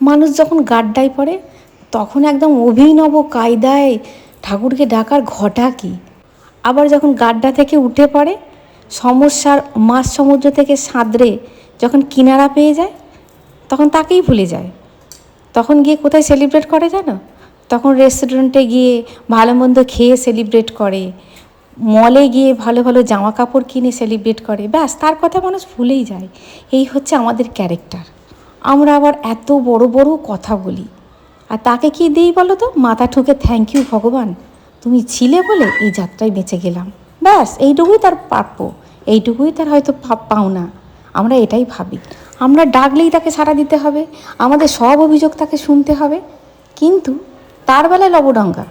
মানুষ যখন গাড্ডায় পড়ে, তখন একদম অভিনব কায়দায় ঠাকুরকে ডাকার ঘটা কি? আবার যখন গাড্ডা থেকে উঠে পড়ে, সমস্যার মাছ সমুদ্র থেকে সাঁতরে যখন কিনারা পেয়ে যায়, তখন তাকেই ভুলে যায়। তখন গিয়ে কোথায় সেলিব্রেট করে জানো? তখন রেস্টুরেন্টে গিয়ে ভালো মন্দ খেয়ে সেলিব্রেট করে মলে গিয়ে ভালো ভালো জামা কাপড় কিনে সেলিব্রেট করে, ব্যাস, তার কথা মানুষ ভুলেই যায়। এই হচ্ছে আমাদের ক্যারেক্টার আমরা আবার এত বড় বড় কথা বলি। আর তাকে কি দিই বলো তো মাথা ঠুকে থ্যাংক ইউ ভগবান। তুমি ছিলে বলে এই যাত্রায় বেঁচে গেলাম। ব্যাস, এইটুকুই তার প্রাপ্য এইটুকুই তার হয়তো পাওনা। আমরা এটাই ভাবি। আমরা ডাকলেই তাকে সাড়া দিতে হবে। আমাদের সব অভিযোগ তাকে শুনতে হবে। কিন্তু তার বেলায় লবডঙ্গা।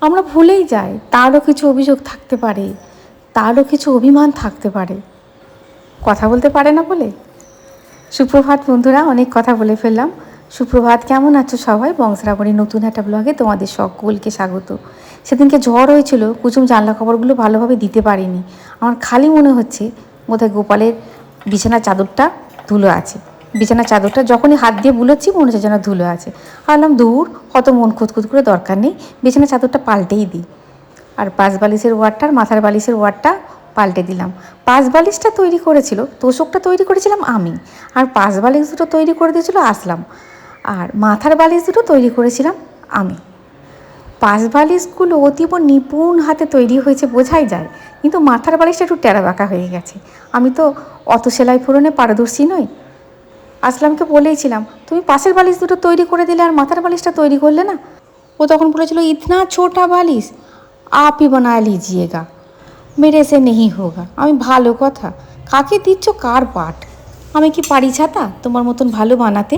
আমরা ভুলেই যাই, তারও কিছু অভিযোগ থাকতে পারে। তারও কিছু অভিমান থাকতে পারে। কথা বলতে পারে না বলে? সুপ্রভাত বন্ধুরা, অনেক কথা বলে ফেললাম। সুপ্রভাত, কেমন আছো সবাই? বংশরাবণী নতুন একটা ব্লগে তোমাদের সকলকে স্বাগত। সেদিনকে ঝড় হয়েছিল কুচুম জানলা খবরগুলো ভালোভাবে দিতে পারিনি। আমার খালি মনে হচ্ছে, বোধহয় গোপালের বিছানার চাদরটা ধুলো আছে। বিছানার চাদরটা যখনই হাত দিয়ে বুলোচ্ছি, মনে হচ্ছে যেন ধুলো আছে। ভাবলাম, দূর, অত মন খুঁতখুত করে দরকার নেই, বিছানার চাদরটা পাল্টেই দিই। আর পাঁচ বালিশের ওয়ারটা আর মাথার বালিশের ওয়ারটা পাল্টে দিলাম। পাঁচ বালিশটা তৈরি করেছিল, তোষকটা তৈরি করেছিলাম আমি। আর পাঁচ বালিশ দুটো তৈরি করে দিয়েছিল আসলাম। আর মাথার বালিশ দুটো তৈরি করেছিলাম আমি। পাশ বালিশগুলো অতীব নিপুণ হাতে তৈরি হয়েছে, বোঝাই যায়। কিন্তু মাথার বালিশটা একটু টেরাবাঁকা হয়ে গেছে। আমি তো অত সেলাই ফোরনে পারদর্শী নই। আসলামকে বলেইছিলাম, তুমি পাশের বালিশ দুটো তৈরি করে দিলে আর মাথার বালিশটা তৈরি করলে না? ও তখন বলেছিল, ইতনা ছোটা বালিশ আপই বানায় লিজিয়েগা। लीजिएगा मेरे से नहीं होगा আমি ভালো কথা কাকে দিচ্ছ কার পাঠ আমি কি পারি ছাতা তোমার মতন ভালো বানাতে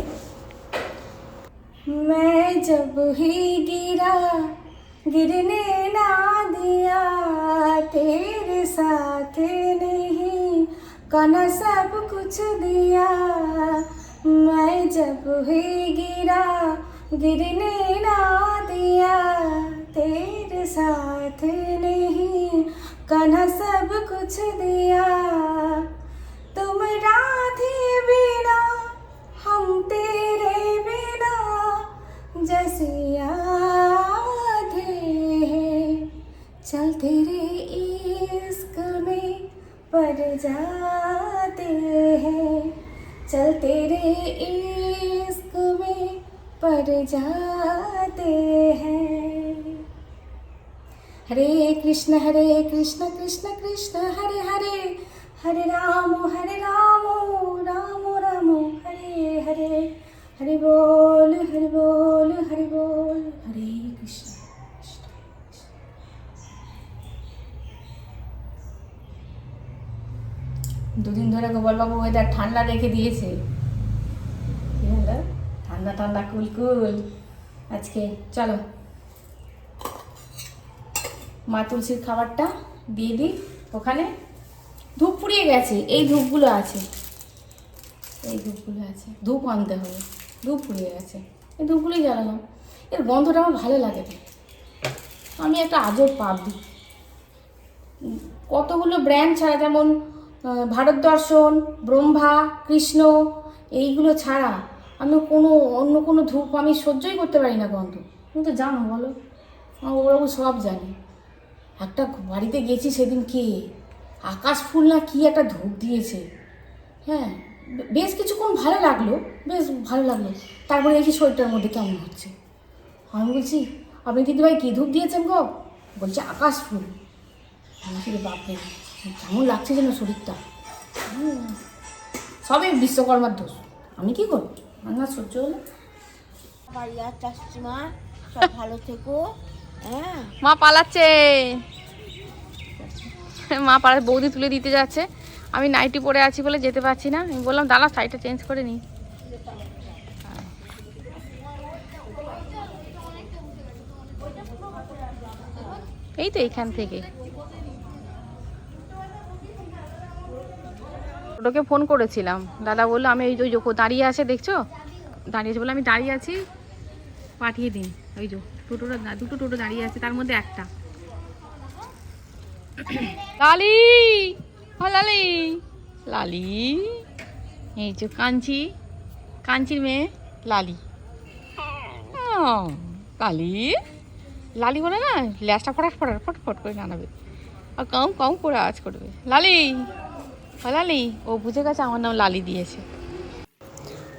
मैं जब ही गिरा गिरने ना दिया तेरे साथ नहीं कना सब कुछ दिया मैं जब ही गिरा गिरने ना दिया तेरे साथ नहीं कना सब कुछ दिया। तुम राधे बिना, हम तेरे बिना, जैसे आधे हैं। चल तेरे इश्क में पड़ जाते हैं। चल तेरे इश्क में पड़ जाते हैं। হরে কৃষ্ণ হরে কৃষ্ণ কৃষ্ণ কৃষ্ণ হরে হরে। হরে রাম হরে রাম রাম রাম হরে হরে। হরে বল হরে বল হরে বল হরে কৃষ্ণ দুদিন ধরে গোপালবাবু ওয়েদার ঠান্ডা রেখে দিয়েছে। ঠান্ডা ঠান্ডা কুলকুল। আজকে চলো। মা তুলসীর খাবারটা দিয়ে দিই। ওখানে ধূপ পুড়িয়ে গেছে, এই ধূপগুলো আছে। এই ধূপগুলো আছে। ধূপ আনতে হবে। ধূপ পুড়িয়ে গেছে। এই ধূপগুলোই জ্বালালাম। এর গন্ধটা আমার ভালো লাগে না। আমি একটা আজব পাবলি কতগুলো ব্র্যান্ড ছাড়া, যেমন ভারত দর্শন, ব্রহ্মা, কৃষ্ণ, এইগুলো ছাড়া আমি কোনো, অন্য কোনো ধূপ আমি সহ্যই করতে পারি না গন্ধ। তুমি তো জানো বলো। আমার ওরাও সব জানে। একটা বাড়িতে গেছি সেদিন কে? আকাশ ফুল না কি একটা ধূপ দিয়েছে। হ্যাঁ বেশ কিছুক্ষণ ভালো লাগল বেশ ভালো লাগল। তারপরে দেখি শরীরটার মধ্যে কেমন হচ্ছে। আমি বলছি আপনি দিদিভাই কী ধূপ দিয়েছেন গো? বলছে আকাশ ফুল। আমি বলছি, "রে বাপরে কেমন লাগছে যেন শরীরটা। সবই বিশ্বকর্মার দোষ। আমি কি করব? আমার সহ্য হলো ভাইয়া চাষিমা সব ভালো থেকো। মা পালাচ্ছে। মা পালা বৌদি তুলে দিতে যাচ্ছে। আমি নাইটি পরে আছি বলে যেতে পারছি না। আমি বললাম, দাঁড়া, শাড়িটা চেঞ্জ করে নিই এই তো এইখান থেকে। ওটাকে ফোন করেছিলাম। দাদা বলল, আমি ওই যে দাঁড়িয়ে আছে, দেখছ? দাঁড়িয়ে আছে বলে আমি দাঁড়িয়ে আছি। পাঠিয়ে দিন, ওই যে। টোটোটা দুটো টোটো দাঁড়িয়ে আছে, তার মধ্যে একটা। লালি! লালি! লালি! এই যে কাঞ্চি, কাঞ্চির মেয়ে, লালি। কালি লালি! বলে না, ল্যাসটা ফটাফট ফটাফট, ফটফট করে জানাবে আর কম কম করে আওয়াজ করবে। লালি! লালি, ও বুঝে গেছে আমার নাম লালি দিয়েছে।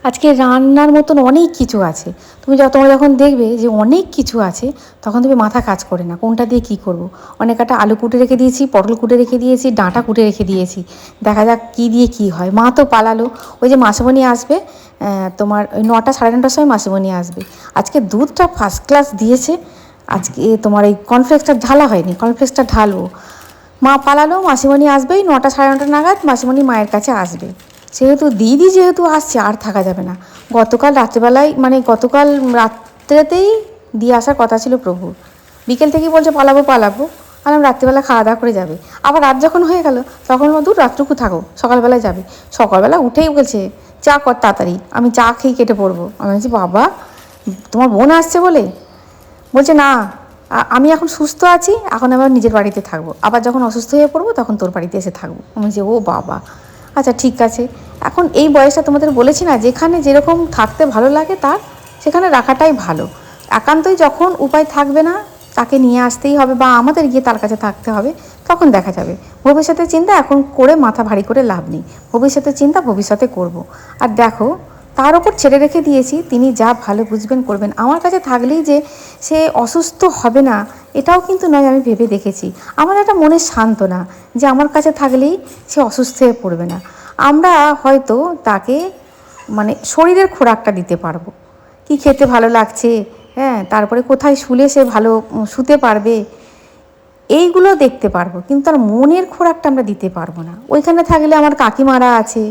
আজকে রান্নার মতন অনেক কিছু আছে। তুমি তোমরা যখন দেখবে যে অনেক কিছু আছে, তখন তুমি মাথা কাজ করে না, কোনটা দিয়ে কি করব। অনেক একটা আলু কুটে রেখে দিয়েছি, পটল কুটে রেখে দিয়েছি, ডাঁটা কুটে রেখে দিয়েছি। দেখা যাক কী দিয়ে কি হয়। মা তো পালালো। ওই যে মাসিমণি আসবে তোমার ওই নটা সাড়ে নটার সময় মাসিমণি আসবে। আজকে দুধটা ফার্স্ট ক্লাস দিয়েছে। আজকে তোমার এই কনফ্লেক্সটা ঢালা হয়নি কনফ্লেক্সটা ঢালবো। মা পালালো, মাসিমণি আসবেই নটা সাড়ে নটা নাগাদ মাসিমণি মায়ের কাছে আসবে। সেহেতু দিদি যেহেতু আসছে, আর থাকা যাবে না। গতকাল রাত্রেবেলায় মানে গতকাল রাত্রেতেই দিয়ে আসার কথা ছিল প্রভু। বিকেল থেকেই বলছে, পালাবো পালাবো। আর আমি রাত্রেবেলা খাওয়া দাওয়া করে যাবে। আবার রাত যখন হয়ে গেল, তখন দূর রাতটুকু থাকো। সকালবেলায় যাবে। সকালবেলা উঠেই বলছে, চা কর তাড়াতাড়ি, আমি চা খেয়ে কেটে পড়ব। আমি বলছি, বাবা, তোমার বোন আসছে বলে? বলছে, না আমি এখন সুস্থ আছি, এখন আবার নিজের বাড়িতে থাকব। আবার যখন অসুস্থ হয়ে পড়ব, তখন তোর বাড়িতে এসে থাকব। আমি বলছি, ও বাবা। আচ্ছা ঠিক আছে। এখন এই বয়সটা তোমাদের বলেছি না, যেখানে যেরকম থাকতে ভালো লাগে তার, সেখানে রাখাটাই ভালো। একান্তই যখন উপায় থাকবে না, তাকে নিয়ে আসতেই হবে বা আমাদের গিয়ে তার কাছে থাকতে হবে, তখন দেখা যাবে। ভবিষ্যতের চিন্তা এখন করে মাথা ভারী করে লাভ নেই। ভবিষ্যতের চিন্তা ভবিষ্যতে করব। আর দেখো তার ওপর ছেড়ে রেখে দিয়েছি, তিনি যা ভালো বুঝবেন করবেন। আমার কাছে থাকলেই যে সে অসুস্থ হবে না, এটাও কিন্তু নয়, আমি ভেবে দেখেছি। আমার একটা মনের সান্ত্বনা যে আমার কাছে থাকলেই সে অসুস্থ হয়ে পড়বে না। আমরা হয়তো তাকে মানে শরীরের খোরাকটা দিতে পারব। কি খেতে ভালো লাগছে? হ্যাঁ তারপরে কোথায় শুলে সে ভালো শুতে পারবে? এইগুলো দেখতে পারব, কিন্তু তার মনের খোরাকটা আমরা দিতে পারব না। ওইখানে থাকলে আমার কাকিমারা আছে,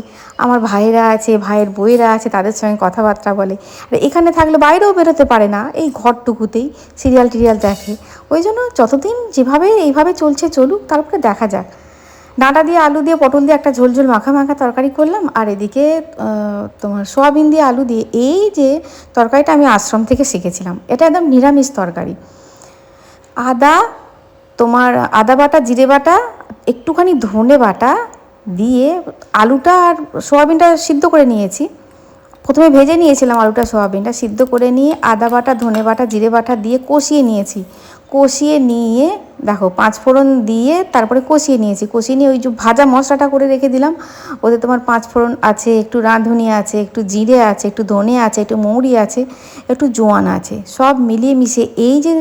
আমার ভাইয়েরা আছে, ভাইয়ের বইয়েরা আছে, তাদের সঙ্গে কথাবার্তা বলে। আর এখানে থাকলে বাইরেও বেরোতে পারে না, এই ঘরটুকুতেই সিরিয়াল টিরিয়াল দেখে। ওই জন্য যতদিন যেভাবে এইভাবে চলছে চলুক, তারপরে দেখা যাক। ডাঁটা দিয়ে আলু দিয়ে পটল দিয়ে একটা ঝোল ঝোল মাখা মাখা তরকারি করলাম, আর এদিকে তোমার সোয়াবিন দিয়ে আলু দিয়ে এই যে তরকারিটা আমি আশ্রম থেকে শিখেছিলাম। এটা একদম নিরামিষ তরকারি। আদা তোমার আদা বাটা, জিরে বাটা, একটুখানি ধনে বাটা দিয়ে আলুটা আর সোয়াবিনটা সিদ্ধ করে নিয়েছি। প্রথমে ভেজে নিয়েছিলাম আলুটা, সোয়াবিনটা সিদ্ধ করে নিয়ে আদা বাটা, ধনে বাটা, জিরে বাটা দিয়ে কষিয়ে নিয়েছি। কষিয়ে নিয়ে দেখো, পাঁচ ফোড়ন দিয়ে তারপরে কষিয়ে নিয়েছি। কষিয়ে নিয়ে ওই যে ভাজা মশলাটা করে রেখে দিলাম। ওতে তোমার পাঁচ ফোড়ন আছে, একটু রাঁধুনি আছে, একটু জিরে আছে, একটু ধনে আছে, একটু মৌরি আছে, একটু জোয়ান আছে। সব মিলিয়ে মিশিয়ে এই যে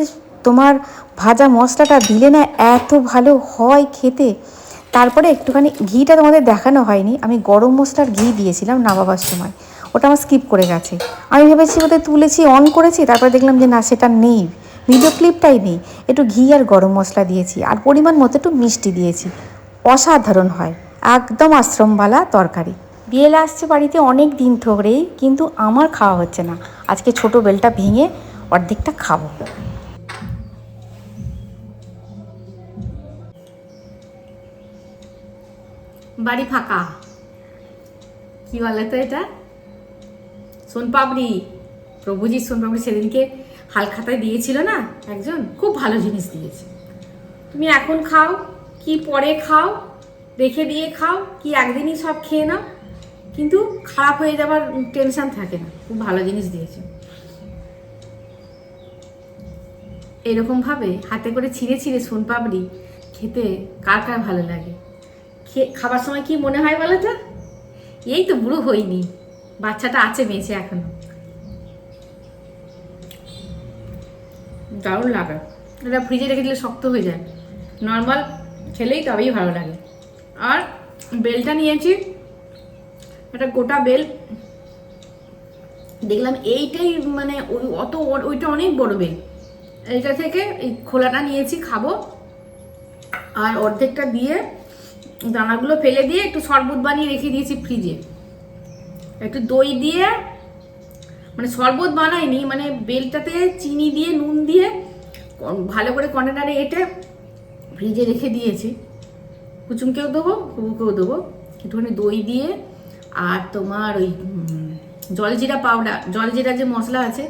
তোমার ভাজা মশলাটা দিলে না এত ভালো হয় খেতে। তারপরে একটুখানি ঘিটা তোমাদের দেখানো হয়নি। আমি গরম মশলার ঘি দিয়েছিলাম নামাবার সময়। ওটা আমার স্কিপ করে গেছে। আমি ভেবেছি বোধহয় তুলেছি অন করেছি, তারপরে দেখলাম যে না, সেটা নেই। ভিডিও ক্লিপটাই নেই। একটু ঘি আর গরম মশলা দিয়েছি। আর পরিমাণ মতো একটু মিষ্টি দিয়েছি। অসাধারণ হয়। একদম আশ্রমবালা তরকারি। বিয়েল আসছে বাড়িতে অনেক দিন ধরেই, কিন্তু আমার খাওয়া হচ্ছে না। আজকে ছোট বেলটা ভেঙে অর্ধেকটা খাব। বাড়ি ফাঁকা। কি বলে তো এটা? সোনপাপড়ি প্রভুজি সোনপাপড়ি সেদিনকে হালখাতায় দিয়েছিল না একজন? খুব ভালো জিনিস দিয়েছে। তুমি এখন খাও, কি পরে খাও রেখে দিয়ে খাও, কি একদিনই সব খেয়ে নাও। কিন্তু খারাপ হয়ে যাবার টেনশন থাকে না, খুব ভালো জিনিস দিয়েছে। এরকমভাবে হাতে করে ছিঁড়ে ছিঁড়ে সোনপাপড়ি খেতে কার কার ভালো লাগে? খাবার সময় কি মনে হয় বলো তো? এই তো বুড়ো হইনি। বাচ্চাটা আছে বেঁচে এখনও। দারুণ লাগে। এটা ফ্রিজে রেখে দিলে শক্ত হয়ে যায়। নর্মাল খেলেই তবেই ভালো লাগে। আর বেলটা নিয়েছি। একটা গোটা বেল। দেখলাম এইটাই মানে ওই অত ওইটা অনেক বড় বেল। এইটা থেকে এই খোলাটা নিয়েছি, খাব। আর অর্ধেকটা দিয়ে দানাগুলো ফেলে দিয়ে একটু শরবত বানিয়ে রেখে দিয়েছি ফ্রিজে। একটু দই দিয়ে মানে শরবত বানাইনি মানে বেলটাতে চিনি দিয়ে, নুন দিয়ে ভালো করে কন্টেনারে এঁটে ফ্রিজে রেখে দিয়েছি। কুচুমকেও দেবো কুবুকেও দেবো। একটুখানি দই দিয়ে আর তোমার ওই জলজিরা পাউডার জলজিরা যে মশলা আছে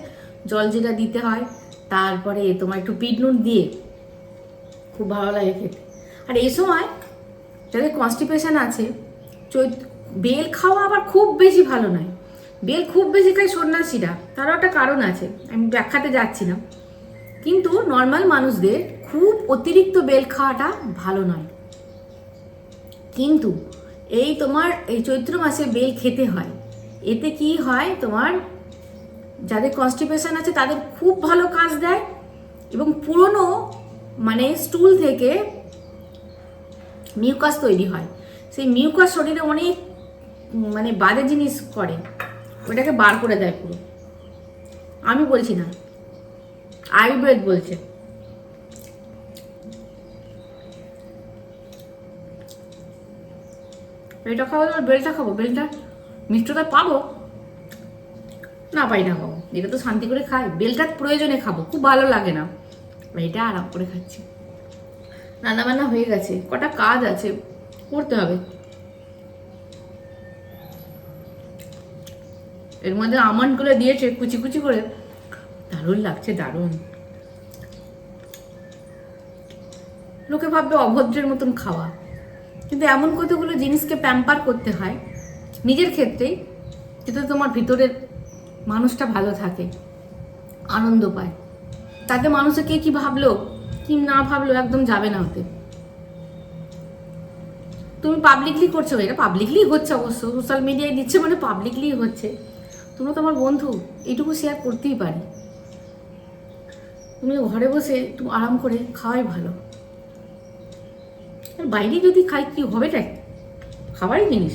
জলজিরা দিতে হয়। তারপরে তোমার একটু পিট নুন দিয়ে, খুব ভালো লাগে খেতে। আর এই সময় যাদের কনস্টিপেশন আছে বেল খাওয়া আবার খুব বেশি ভালো নয়। বেল খুব বেশি খায় সন্ন্যাসীরা, তারও একটা কারণ আছে, আমি ব্যাখ্যাতে যাচ্ছি না। কিন্তু নর্মাল মানুষদের খুব অতিরিক্ত বেল খাওয়াটা ভালো নয়। কিন্তু এই তোমার, এই চৈত্র মাসে বেল খেতে হয়। এতে কি হয় তোমার, যাদের কনস্টিপেশন আছে তাদের খুব ভালো কাজ দেয় এবং পুরনো মানে স্টুল থেকে মিউকাস তৈরি হয়। সেই মিউকাস শরীরে অনেক মানে বাজে জিনিস করে। ওটাকে বার করে দেয় পুরো। আমি বলছি না। আয়ুর্বেদ বলছে। এটা খাব বেলটা খাব। বেলটা মিষ্টটা পাবো? না পাই না খাব এটা তো শান্তি করে খাই। বেলটা প্রয়োজনে খাব। খুব ভালো লাগে না। এটা আরাম করে খাচ্ছি। রান্না বান্না হয়ে গেছে, কটা কাজ আছে, করতে হবে। এর মধ্যে আমন্ডগুলো দিয়েছে, কুচি কুচি করে। দারুণ লাগছে, দারুণ। লোকে ভাববে অভদ্রের মতন খাওয়া। কিন্তু এমন কতগুলো জিনিসকে প্যাম্পার করতে হয়, নিজের ক্ষেত্রেই যাতে তোমার ভিতরের মানুষটা ভালো থাকে, আনন্দ পায়। তাতে মানুষে কে কি ভাবলো? কি না ভাবলো একদম যাবে না হতে তুমি পাবলিকলি করছ এটা পাবলিকলি হচ্ছে অবশ্য সোশ্যাল মিডিয়ায় দিচ্ছে মানে পাবলিকলি হচ্ছে। তোমরা তো আমার বন্ধু, এইটুকু শেয়ার করতেই পারি। তুমি ঘরে বসে একটু আরাম করে খাওয়াই ভালো। আর বাইরে যদি খাই কি হবে তাই খাবারই জিনিস।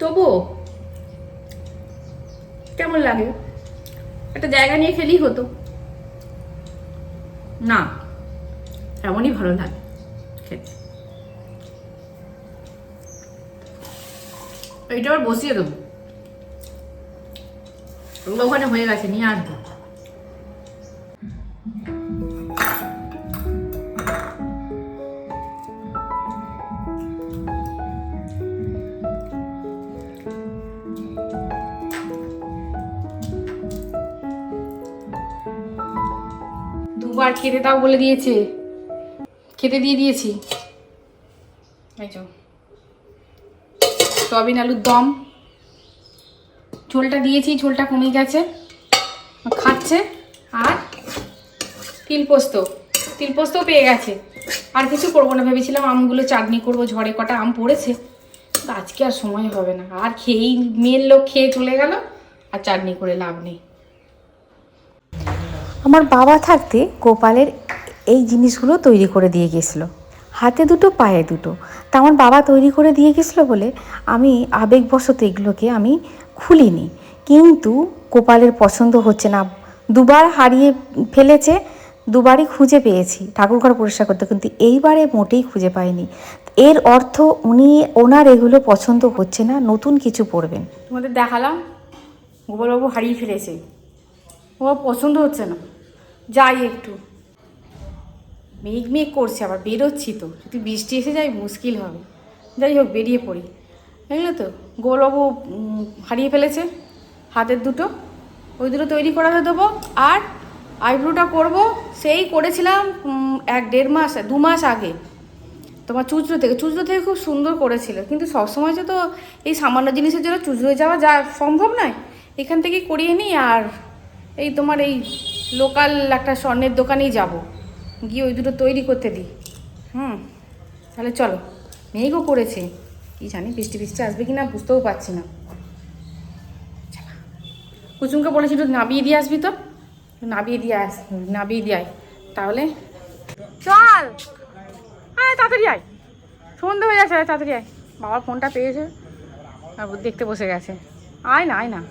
তবুও, কেমন লাগে? একটা জায়গা নিয়ে খেলেই হতো। না এমনই ভালো লাগে খেতে। এইটা আবার বসিয়ে দেবো। ওখানে হয়ে গেছে নিয়ে আসব। খেতে দাও বলে দিয়েছে। খেতে দিয়ে দিয়েছি। এই সয়াবিন আলুর দম। ঝোলটা দিয়েছি, ঝোলটা কমে গেছে। খাচ্ছে। আর তিল পোস্ত। তিল পোস্তও পেয়ে গেছে। আর কিছু করব না, ভেবেছিলাম আমগুলো চাটনি করব, ঝড়ে কটা আম পড়েছে। আজকে আর সময় হবে না। আর খেয়েই, মেয়ের লোক খেয়ে চলে গেল, আর চাটনি করে লাভ নেই। আমার বাবা থাকতে গোপালের এই জিনিসগুলো তৈরি করে দিয়ে গেছিল। হাতে দুটো, পায়ে দুটো। তা আমার বাবা তৈরি করে দিয়ে গেছিল বলে আমি আবেগবশত এগুলোকে আমি খুলিনি। কিন্তু গোপালের পছন্দ হচ্ছে না। দুবার হারিয়ে ফেলেছে, দুবারই খুঁজে পেয়েছি। ঠাকুরঘর পরিষ্কার করতে, কিন্তু এইবারে মোটেই খুঁজে পাইনি। এর অর্থ উনি, ওনার এগুলো পছন্দ হচ্ছে না, নতুন কিছু পড়বেন তোমাদের দেখালাম, গোপালবাবু হারিয়ে ফেলেছে। ও পছন্দ হচ্ছে না। যাই একটু। মেঘ মেঘ করছে আবার বেরোচ্ছি তো। যদি বৃষ্টি এসে যায় মুশকিল হবে। যাই হোক বেরিয়ে পড়ি। বুঝলে তো গোপালবাবু উম, হারিয়ে ফেলেছে। হাতের দুটো। ওই দুটো তৈরি করে দেবো। আর আইব্রোটা করব। সেই করেছিলাম এক দেড় মাস দু মাস আগে। তোমার চুচড়ো থেকে চুচড়ো থেকে খুব সুন্দর করেছিল। কিন্তু সবসময় যে তো এই সামান্য জিনিসের জন্য চুচড়ো যাওয়া যা সম্ভব নয়। এখান থেকেই করিয়ে নিই আর এই তোমার এই লোকাল একটা স্বর্ণের দোকানেই যাব। গিয়ে ওই দুটো তৈরি করতে দিই। হুম, তাহলে চলো। মেঘও করেছে। কি জানি বৃষ্টি বৃষ্টি আসবে কি না বুঝতেও পারছি না। কুচুমকে বলেছি একটু নাবিয়ে দিয়ে আসবি তো? নাবিয়ে দিয়ে আস নাবিয়ে দিয়ে আয়। তাহলে চল। আয়, তাড়াতাড়ি আয়। সন্ধে হয়ে যাচ্ছে তাড়াতাড়ি আয়। বাবার ফোনটা পেয়েছে। দেখতে বসে গেছে। আয় না আয় না।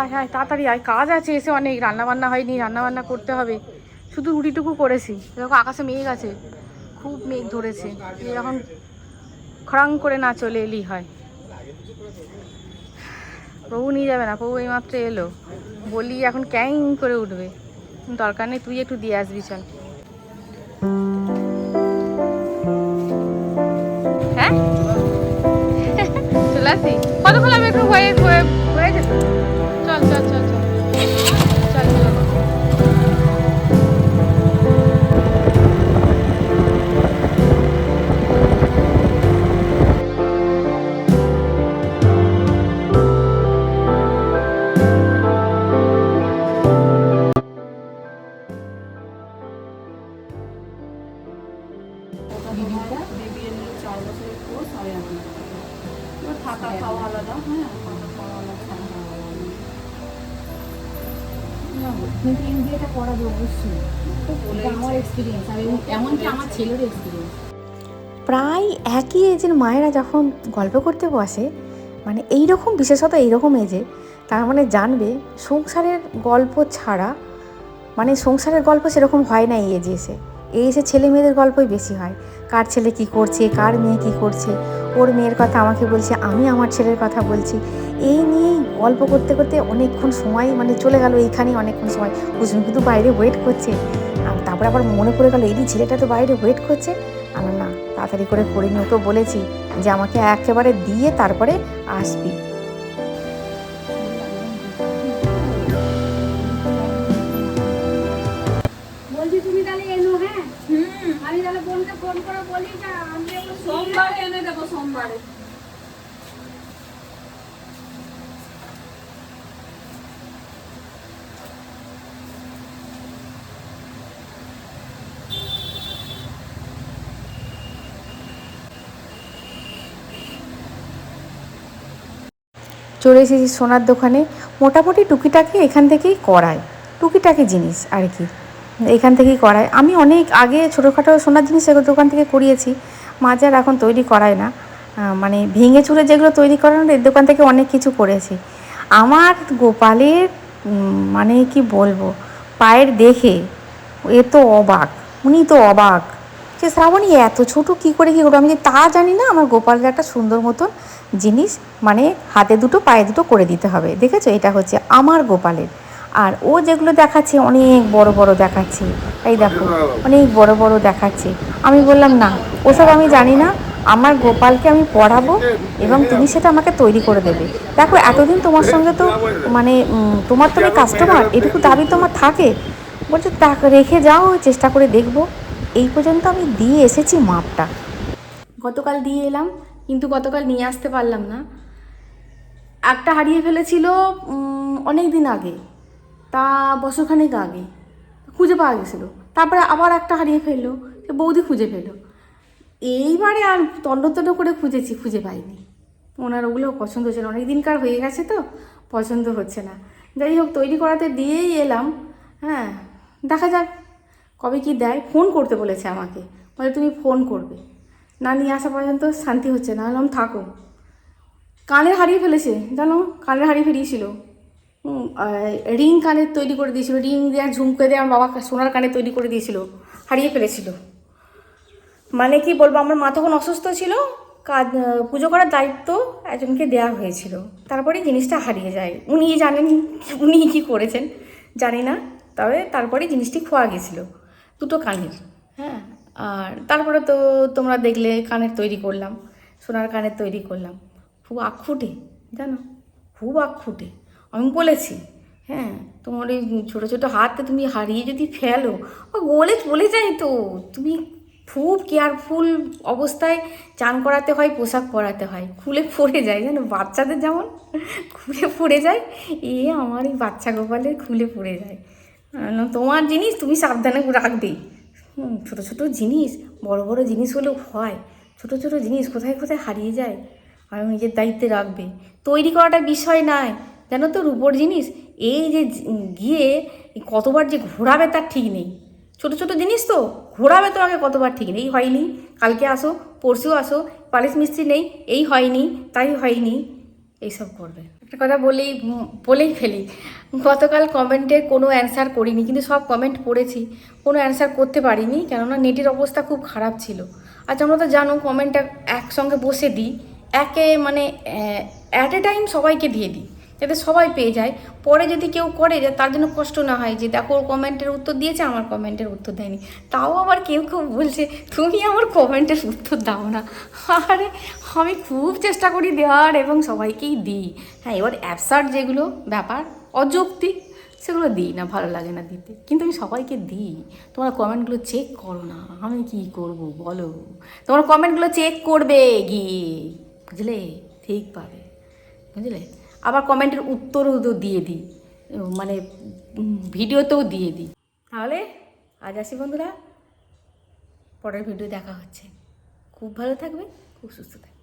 আয় আয় তাড়াতাড়ি আয়, কাজ আছে, এসে অনেক রান্না বান্না হয়নি রান্না বান্না করতে হবে। শুধু রুটিটুকু করেছি, দেখো আকাশে মেঘ আছে, খুব মেঘ ধরেছে এখন খরাং করে না চলে এলি হয়। প্রভু নিয়ে যাবে না, প্রভু এইমাত্র এলো, বলি এখন ক্যাং করে উঠবে, দরকার নেই, তুই একটু দিয়ে আসবি, চল। হ্যাঁ? চলে আসি? কতক্ষণ চার বছরের কোর্স এবার থাকা খাওয়া আলাদা হ্যাঁ থাকা খাওয়া আলাদা কিন্তু করা অবশ্যই আমার এক্সপিরিয়েন্স আর এমনকি আমার ছেলের এক্সপিরিয়েন্স প্রায় একই এজের মায়েরা যখন গল্প করতে বসে মানে এই রকম বিশেষত এইরকম এজে তার মানে জানবে সংসারের গল্প ছাড়া মানে সংসারের গল্প সেরকম হয় না এই এজে এসে। এই এসে ছেলে মেয়েদের গল্পই বেশি হয়। কার ছেলে কি করছে, কার মেয়ে কি করছে, ওর মেয়ের কথা আমাকে বলছে, আমি আমার ছেলের কথা বলছি। এই নিয়েই গল্প করতে করতে অনেকক্ষণ সময় মানে চলে গেল এইখানেই অনেকক্ষণ সময়। কুসুম কিন্তু বাইরে ওয়েট করছে। তারপরে আবার মনে পড়ে গেল, এই ছেলেটা তো বাইরে ওয়েট করছে। আমি না, তাড়াতাড়ি করে করে নিয়ে ওকে বলেছি যে, আমাকে একেবারে দিয়ে তারপরে আসবি। চলে এসেছি সোনার দোকানে, মোটামুটি টুকিটাকি এখান থেকেই করায়। টুকিটাকি জিনিস আর কি, এখান থেকেই করায়। আমি অনেক আগে ছোটোখাটো সোনার জিনিস দোকান থেকে করিয়েছি, মাজার এখন তৈরি করায় না। মানে ভেঙে চুরে যেগুলো তৈরি করানো এর দোকান থেকে অনেক কিছু করেছি। আমার গোপালের মানে কি বলব, পায়ের দেখে এ তো অবাক, উনি তো অবাক। যে শ্রাবণী, এত ছোট কি করে কি করব? আমি যে তা জানি না, আমার গোপালের একটা সুন্দর মতন জিনিস মানে হাতে দুটো, পায়ে দুটো করে দিতে হবে। দেখেছ? এটা হচ্ছে আমার গোপালের। আর ও যেগুলো দেখাচ্ছে, অনেক বড় বড় দেখাচ্ছে। এই দেখো, অনেক বড় বড় দেখাচ্ছে। আমি বললাম, না, ওসব আমি জানি না। আমার গোপালকে আমি পড়াবো এবং তুমি সেটা আমাকে তৈরি করে দেবে। দেখো, এতদিন তোমার সঙ্গে তো মানে তোমার তো কাস্টমার এটুকু দাবি তোমার থাকে। বলছে তা রেখে যাও, চেষ্টা করে দেখব। এই পর্যন্ত আমি দিয়ে এসেছি মাপটা। গতকাল দিয়ে এলাম। কিন্তু গতকাল নিয়ে আসতে পারলাম না। একটা হারিয়ে ফেলেছিল অনেক দিন আগে। তা বছরখানেক আগে। খুঁজে পাওয়া গেছিল। তারপরে আবার একটা হারিয়ে ফেলল, সে বৌদি খুঁজে পেল। এইবারে আর তন্ন করে খুঁজেছি, খুঁজে পাইনি। ওনার ওগুলো পছন্দ হচ্ছে না। অনেক দিনকার হয়ে গেছে তো, পছন্দ হচ্ছে না। যাই হোক, তৈরি করাতে দিয়েই এলাম হ্যাঁ। দেখা যাক কবে কি দেয়। ফোন করতে বলেছে আমাকে। বলে, তুমি ফোন করবে। না নিয়ে আসা পর্যন্ত শান্তি হচ্ছে না। বললাম থাকো কানের হারিয়ে ফেলেছে। জানো, কানের হারিয়ে ফেলিয়েছিল রিং কানের তৈরি করে দিয়েছিল। রিং দেওয়ার ঝুমকে দিয়ে আমার বাবা সোনার কানে তৈরি করে দিয়েছিল। হারিয়ে ফেলেছিল। মানে কি বলব, আমার মা তখন অসুস্থ ছিল। কাজ, পুজো করার দায়িত্ব একজনকে দেওয়া হয়েছিল। তারপরে জিনিসটা হারিয়ে যায়। উনি জানেন উনি কি করেছেন। জানি না। তবে তারপরে জিনিসটি খোয়া গেছিল। দুটো কানের। হ্যাঁ। আর তারপরে তো তোমরা দেখলে কানের তৈরি করলাম, সোনার কানের তৈরি করলাম। খুব আক্ষুটে, জানো? খুব আক্ষুটে। আমি বলেছি হ্যাঁ তোমার ওই ছোটো ছোটো হাতে তুমি হারিয়ে যদি ফেলো, ও গলে চলে যায় তো। তুমি খুব কেয়ারফুল অবস্থায় চান করাতে হয়, পোশাক পরাতে হয়। খুলে পড়ে যায়, জানো? বাচ্চাদের যেমন খুলে পড়ে যায়, এ আমার এই বাচ্চা গোপালের খুলে পড়ে যায়। তোমার জিনিস তুমি সাবধানে রাখবেই ছোটো ছোটো জিনিস, বড় বড় জিনিস হলেও হয়। ছোটো ছোটো জিনিস কোথায় কোথায় হারিয়ে যায়, আর নিজের দায়িত্বে রাখবে। তৈরি করাটা বিষয় নয়। জানো তো, রূপোর জিনিস, এই যে গিয়ে কতবার যে ঘোরাবে তার ঠিক নেই। ছোট ছোট জিনিস তো, ঘোরাবে তোমাকে কতবার ঠিক নেই। হয়নি, কালকে আসো, পরশু আসো, পালিশ মিস্ত্রি নেই, এই হয়নি, তাই হয়নি। এইসব করবে। একটা কথা বলেই বলেই ফেলি, গতকাল কমেন্টে কোনো অ্যান্সার করিনি, কিন্তু সব কমেন্ট পড়েছি, কোনো অ্যান্সার করতে পারিনি, কেননা নেটের অবস্থা খুব খারাপ ছিল। আচ্ছা আমরা তো জানো কমেন্টটা একসঙ্গে বসে দিই, একে মানে অ্যাট এ টাইম সবাইকে দিয়ে দিই। যাতে সবাই পেয়ে যায়। পরে যদি কেউ করে যে তার জন্য কষ্ট না হয়, যে দেখো ওর কমেন্টের উত্তর দিয়েছে, আমার কমেন্টের উত্তর দেয়নি। তাও আবার কেউ কেউ বলছে, তুমি আমার কমেন্টের উত্তর দাও না। আরে, আমি খুব চেষ্টা করি দেওয়ার এবং সবাইকেই দিই। হ্যাঁ এবার অ্যাবসার্ট যেগুলো ব্যাপার, অযৌক্তিক, সেগুলো দিই না, ভালো লাগে না দিতে। কিন্তু আমি সবাইকে দিই। তোমার কমেন্টগুলো চেক করো না, আমি কি করব বলো? তোমার কমেন্টগুলো চেক করবে গিয়ে, বুঝলে? ঠিক পাবে, বুঝলে? আবার কমেন্টের উত্তরও তো দিয়ে দিই মানে ভিডিওতেও দিয়ে দিই। তাহলে আজ আসি বন্ধুরা, পরের ভিডিও দেখা হচ্ছে। খুব ভালো থাকবে খুব সুস্থ থাকবে